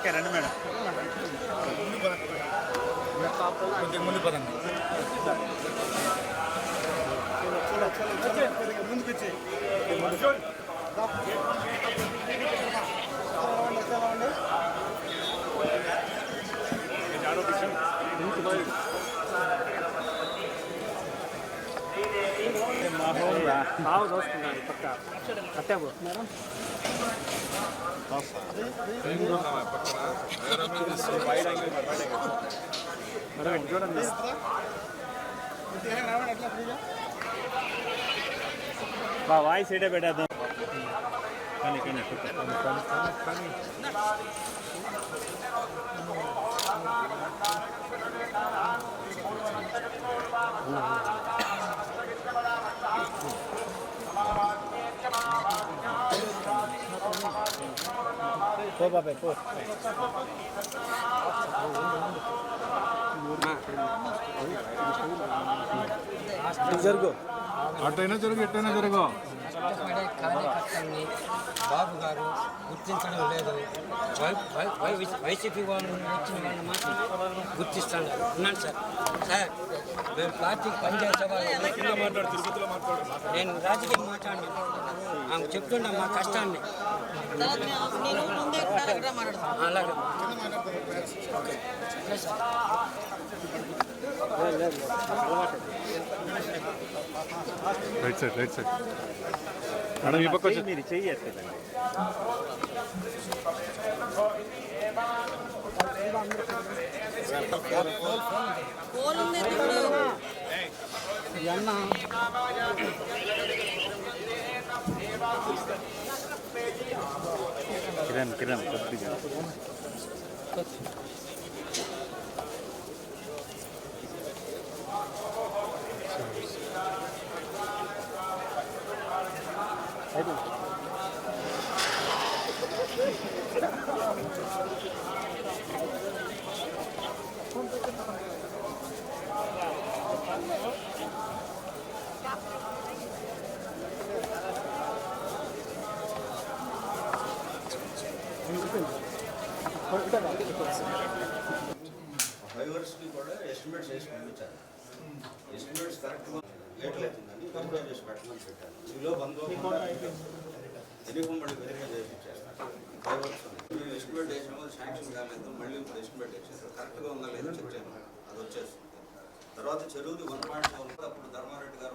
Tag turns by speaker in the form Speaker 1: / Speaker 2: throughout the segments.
Speaker 1: Okay రండి madam.
Speaker 2: కొద్దిగా ముందు పదండి
Speaker 1: బాగా చూసుకున్నాను పక్క కట్టాబు మేడం చూడండి బా వాయిస్ ఏడే పెట్టేద్దాం కానీ కానీ పో బాబాయ్ పో జరుగు
Speaker 2: అటైనా జరుగు ఎట్టైనా జరుగు.
Speaker 3: కార్యకర్తల్ని బాబు గారు గుర్తించడం లేదు వైసీపీ వాళ్ళు వచ్చిన వాళ్ళు మాత్రం గుర్తిస్తాను ఉన్నాను సార్ సార్ మేము పార్టీకి పనిచేసే వాళ్ళు నేను రాజకీయం మాట్లాడినా. ఆమె చెప్తున్నా మా కష్టాన్ని. అలాగే.
Speaker 2: Right side right side madam ఈ పక్క వచ్చి
Speaker 1: మీరు చెయ్యట్లేదండి.
Speaker 4: ఫోన్ ఉంది ఇప్పుడు
Speaker 1: కిరణ్ కిరణ్ కొద్దిగా
Speaker 5: కూడా ఎస్టిమేట్స్ వేసి పంపించాను ఎస్టిమేట్స్ కరెక్ట్గా లేట్ అవుతుందని కంప్లైంట్ చేసి పెట్టమని పెట్టాను ఇందులో బంధువులు ఎన్నికం మళ్ళీ వెరిఫై చేయించేస్తాను డ్రైవర్స్ మేము ఎస్టిమేట్ వేసాము శాంక్షన్ కాలేదు మళ్ళీ ఇప్పుడు ఎస్టిమేట్ వేసేసారు కరెక్ట్గా ఉందా లేదో చెక్ చేయను అది వచ్చేస్తుంది. తర్వాత చెరువుది వన్ పాయింట్ ఫోర్ అప్పుడు ధర్మారెడ్డి గారు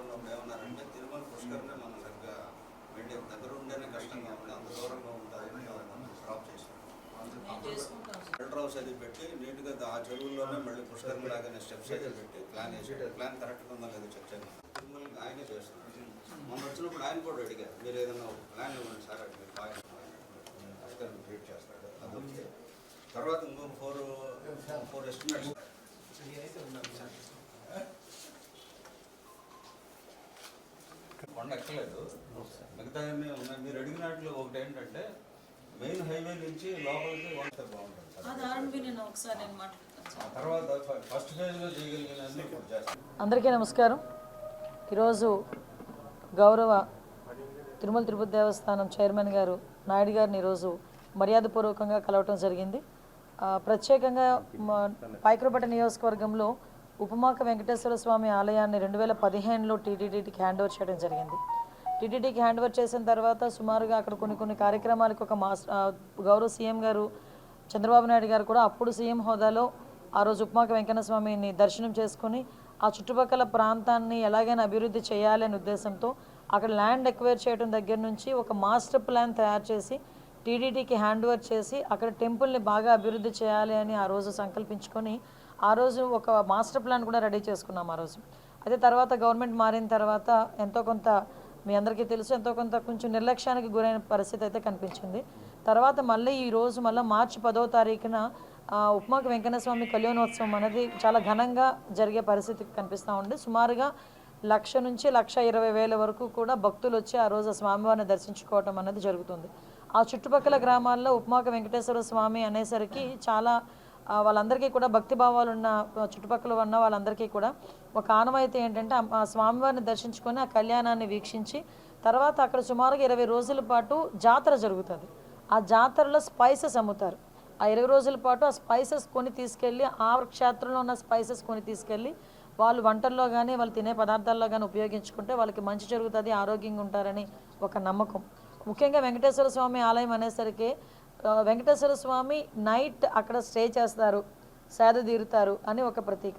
Speaker 5: లేదు ఆ చెరువుల్లోనే మళ్ళీ పుష్కరం లాగానే స్టెప్స్ అయితే పెట్టి ప్లాన్ చేసి ప్లాన్ కరెక్ట్గా ఉందా లేదో చెక్ చేయాలి తిరుమలకి ఆయనే చేస్తున్నారు మొన్న వచ్చినప్పుడు ఆయన కూడా అడిగారు మీరు ఏదైనా ఒక ప్లాన్ ఇవ్వండి సార్ అంటే మీరు బాగా పుష్కరం ట్రీట్ చేస్తాడు. అది ఓకే. తర్వాత ఇంకో ఫోర్ ఫోర్ ఎస్టిమేట్స్ కొండ ఎక్కలేదు. మిగతా అన్నీ ఉన్నాయి. మీరు అడిగినట్లు ఒకటి ఏంటంటే మెయిన్ హైవే నుంచి లోపలికి వంట బాగుంటుంది
Speaker 6: అందరికీ నమస్కారం. ఈరోజు గౌరవ తిరుమల తిరుపతి దేవస్థానం చైర్మన్ గారు నాయుడు గారిని ఈరోజు మర్యాదపూర్వకంగా కలవటం జరిగింది. ఆ, ప్రత్యేకంగా మా పైకరపేట నియోజకవర్గంలో ఉపమాక వెంకటేశ్వర స్వామి ఆలయాన్ని రెండు వేల పదిహేనులో టీటీడీకి హ్యాండ్ ఓవర్ చేయడం జరిగింది. టీటీడీకి హ్యాండ్ ఓవర్ చేసిన తర్వాత సుమారుగా అక్కడ కొన్ని కొన్ని కార్యక్రమాలకు ఒక మాస్ గౌరవ సీఎం గారు చంద్రబాబు నాయుడు గారు కూడా అప్పుడు సీఎం హోదాలో ఆ రోజు ఉప్మాక వెంకన్న స్వామిని దర్శనం చేసుకుని ఆ చుట్టుపక్కల ప్రాంతాన్ని ఎలాగైనా అభివృద్ధి చేయాలి అనే ఉద్దేశంతో అక్కడ ల్యాండ్ ఎక్వైర్ చేయడం దగ్గర నుంచి ఒక మాస్టర్ ప్లాన్ తయారు చేసి టీడీటీకి హ్యాండ్ ఓవర్ చేసి అక్కడ టెంపుల్ని బాగా అభివృద్ధి చేయాలి అని ఆ రోజు సంకల్పించుకొని ఆ రోజు ఒక మాస్టర్ ప్లాన్ కూడా రెడీ చేసుకున్నాం ఆ రోజు. అయితే తర్వాత గవర్నమెంట్ మారిన తర్వాత ఎంతో కొంత మీ అందరికీ తెలుసు ఎంతో కొంత కొంచెం నిర్లక్ష్యానికి గురైన పరిస్థితి అయితే కనిపించింది. తర్వాత మళ్ళీ ఈ రోజు మళ్ళీ మార్చి పదో తారీఖున ఉప్మాకి ఉప్మాక స్వామి కళ్యాణోత్సవం అనేది చాలా ఘనంగా జరిగే పరిస్థితి కనిపిస్తూ ఉంది. సుమారుగా లక్ష నుంచి లక్ష ఇరవై వేల వరకు కూడా భక్తులు వచ్చి ఆ రోజు ఆ స్వామివారిని దర్శించుకోవటం అనేది జరుగుతుంది. ఆ చుట్టుపక్కల గ్రామాల్లో ఉప్మాక వెంకటేశ్వర స్వామి అనేసరికి చాలా వాళ్ళందరికీ కూడా భక్తి భావాలు ఉన్న చుట్టుపక్కల ఉన్న వాళ్ళందరికీ కూడా ఒక ఆనవాయితీ ఏంటంటే ఆ- స్వామివారిని దర్శించుకొని ఆ కళ్యాణాన్ని వీక్షించి తర్వాత అక్కడ సుమారుగా ఇరవై రోజుల పాటు జాతర జరుగుతుంది. ఆ జాతరలో స్పైసెస్ అమ్ముతారు. ఆ ఇరవై రోజుల పాటు ఆ స్పైసెస్ కొని తీసుకెళ్ళి ఆ క్షేత్రంలో ఉన్న స్పైసెస్ కొని తీసుకెళ్ళి వాళ్ళు వంటల్లో కానీ వాళ్ళు తినే పదార్థాల్లో కానీ ఉపయోగించుకుంటే వాళ్ళకి మంచి జరుగుతుంది ఆరోగ్యంగా ఉంటారని ఒక నమ్మకం. ముఖ్యంగా వెంకటేశ్వర స్వామి ఆలయం అనేసరికి వెంకటేశ్వర స్వామి నైట్ అక్కడ స్టే చేస్తారు సేద తీరుతారు అని ఒక ప్రతీక.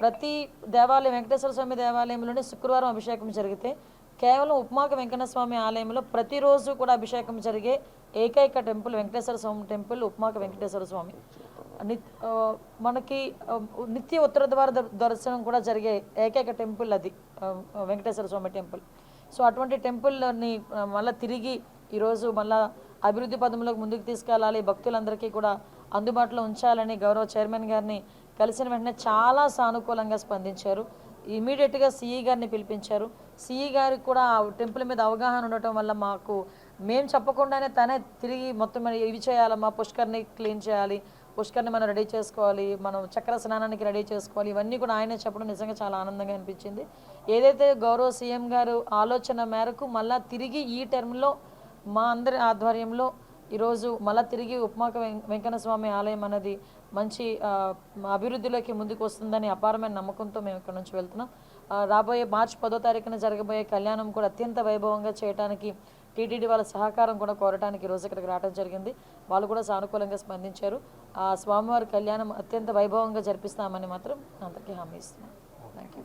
Speaker 6: ప్రతి దేవాలయం వెంకటేశ్వర స్వామి దేవాలయంలోనే శుక్రవారం అభిషేకం జరిగితే కేవలం ఉప్మాక వెంకటస్వామి స్వామి ఆలయంలో ప్రతిరోజు కూడా అభిషేకం జరిగే ఏకైక టెంపుల్ వెంకటేశ్వర స్వామి టెంపుల్ ఉప్మాక వెంకటేశ్వర స్వామి. నిత్ మనకి నిత్య ఉత్తర ద్వార దర్- దర్శనం కూడా జరిగే ఏకైక టెంపుల్ అది వెంకటేశ్వర స్వామి టెంపుల్. సో అటువంటి టెంపుల్ని మళ్ళీ తిరిగి ఈరోజు మళ్ళీ అభివృద్ధి పదంలోకి ముందుకు తీసుకెళ్ళాలి. భక్తులందరికీ కూడా అందుబాటులో ఉంచాలని గౌరవ చైర్మన్ గారిని కలిసిన వెంటనే చాలా సానుకూలంగా స్పందించారు. ఇమీడియట్గా సిఈ గారిని పిలిపించారు. సిఈ గారికి కూడా ఆ టెంపుల్ మీద అవగాహన ఉండటం వల్ల మాకు మేము చెప్పకుండానే తనే తిరిగి మొత్తం ఇవి చేయాలమ్మా పుష్కర్ని క్లీన్ చేయాలి పుష్కర్ని మనం రెడీ చేసుకోవాలి మనం చక్ర స్నానానికి రెడీ చేసుకోవాలి ఇవన్నీ కూడా ఆయనే చెప్పడం నిజంగా చాలా ఆనందంగా అనిపించింది. ఏదైతే గౌరవ సీఎం గారు ఆలోచన మేరకు మళ్ళీ తిరిగి ఈ టర్మ్లో మా అందరి ఆధ్వర్యంలో ఈరోజు మళ్ళా తిరిగి ఉపమాక వెం- స్వామి ఆలయం అనేది మంచి అభివృద్ధిలోకి ముందుకు వస్తుందని అపారమైన నమ్మకంతో మేము ఇక్కడ నుంచి వెళ్తున్నాం. రాబోయే మార్చి పదో తారీఖున జరగబోయే కళ్యాణం కూడా అత్యంత వైభవంగా చేయడానికి టీటీడీ వాళ్ళ సహకారం కూడా కోరడానికి ఈరోజు ఇక్కడికి రావడం జరిగింది. వాళ్ళు కూడా సానుకూలంగా స్పందించారు. ఆ స్వామివారి కళ్యాణం అత్యంత వైభవంగా జరిపిస్తామని మాత్రం అందరికీ హామీ ఇస్తున్నాం. Thank you